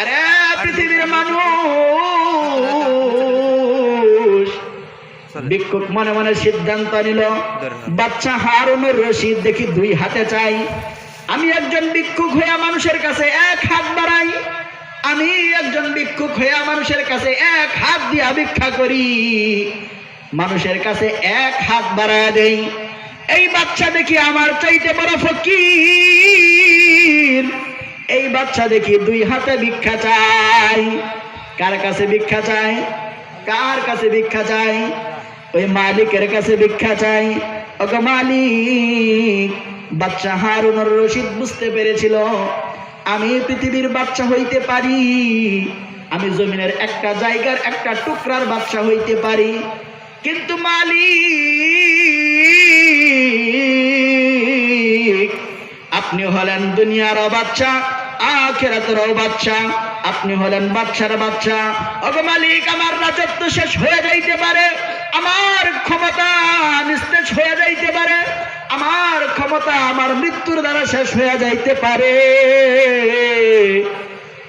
আরে পৃথিবীর মানুষ। ভিক্ষুক মনে মনে সিদ্ধান্ত নিল বাচ্চা হারুনের রশিদ দেখি দুই হাতে চাই। আমি একজন ভিক্ষুক হইয়া মানুষের কাছে এক হাত বাড়াই। আমি একজন ভিক্ষুক হইয়া মানুষের কাছে এক হাত দিয়া ভিক্ষা করি। মানুষের কাছে এক হাত বাড়ায় দেই। এই বাচ্চা দেখি আমার চাইতে বড় ফকির। বাচ্চা দেখি দুই হাতে ভিক্ষা চাই। কার কাছে ভিক্ষা চাই? কার কাছে ভিক্ষা চাই? ওই মালিকের কাছে ভিক্ষা চাই। ওকে মালিক, বাচ্চা হারুনের রশিদ বুঝতে পেরেছিল, আমি পৃথিবীর বাচ্চা হইতে পারি। আমি জমিনের একটা জায়গার একটা টুকরার বাচ্চা হইতে পারি। কিন্তু মালিক আপনি হলেন দুনিয়ার বাচ্চা আখেরাতের বাচ্চা, আপনি হলেন বাচ্চার বাচ্চা। ওগো মালিক, আমার রাজত্ব শেষ হয়ে যাইতে পারে, আমার ক্ষমতা নিস্তেজ হয়ে যাইতে পারে, আমার ক্ষমতা আমার মৃত্যুর দ্বারা শেষ হয়ে যাইতে পারে।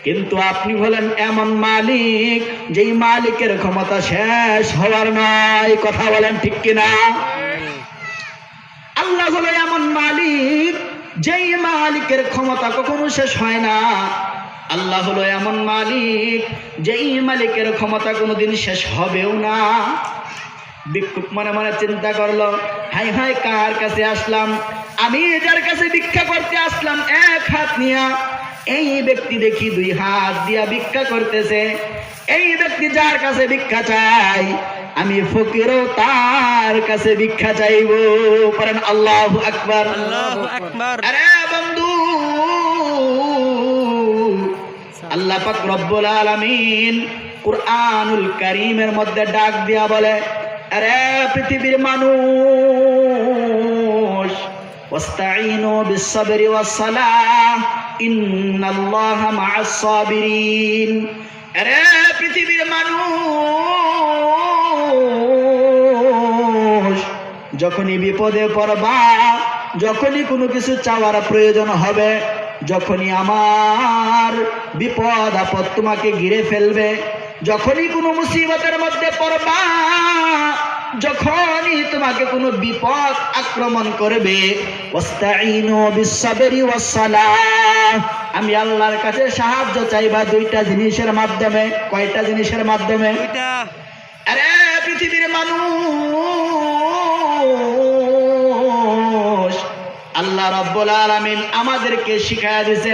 কিন্তু আপনি হলেন এমন মালিক, যেই মালিকের ক্ষমতা শেষ হওয়ার নয়। কথা বলেন ঠিক কিনা? আল্লাহ হলো এমন মালিক যেই মালিকের ক্ষমতা কখনো শেষ হয় না। আল্লাহ হলো এমন মালিক, যেই মালিকের ক্ষমতা কোনোদিন শেষ হবেও না। ভিক্ষুক মনে মনে চিন্তা করল হাই হাই কার কাছে আসলাম? আমি যার কাছে ভিক্ষা করতে আসলাম, এক হাত নিয়া। এই ব্যক্তি দেখি দুই হাত দিয়া ভিক্ষা করতেছে। এই ব্যক্তি যার কাছে ভিক্ষা চাই আমি ফকিরও তার কাছে ভিক্ষা চাইব। করেন আল্লাহ আকবার। আরে বন্ধু আল্লাহ পাক রব্বুল আলামিন কুরআনুল কারীমের মধ্যে ডাক দিয়া বলে আরে পৃথিবীর মানুষ ওয়াস্তাঈনু বিস-সাবরি ওয়াস-সালাহ ইন্নাল্লাহা মা'আস-সাবিরিন। আরে পৃথিবীর মানুষ যখনই বিপদে পড়বা যখনই কোনো কিছু চাওয়ার প্রয়োজন হবে যখনই আমার বিপদ আপদ তোমাকে ঘিরে ফেলবে যখনই কোনো মুসিবতের মধ্যে পড়বা যখনই তোমাকে কোনো বিপদ আক্রমণ করবে আমি আল্লাহর কাছে সাহায্য চাইবা দুইটা জিনিসের মাধ্যমে কয়টা জিনিসের মাধ্যমে? আরে পৃথিবীর মানুষ আল্লাহ রব্বুল আলমিন আমাদেরকে শিখাইয়া দিছে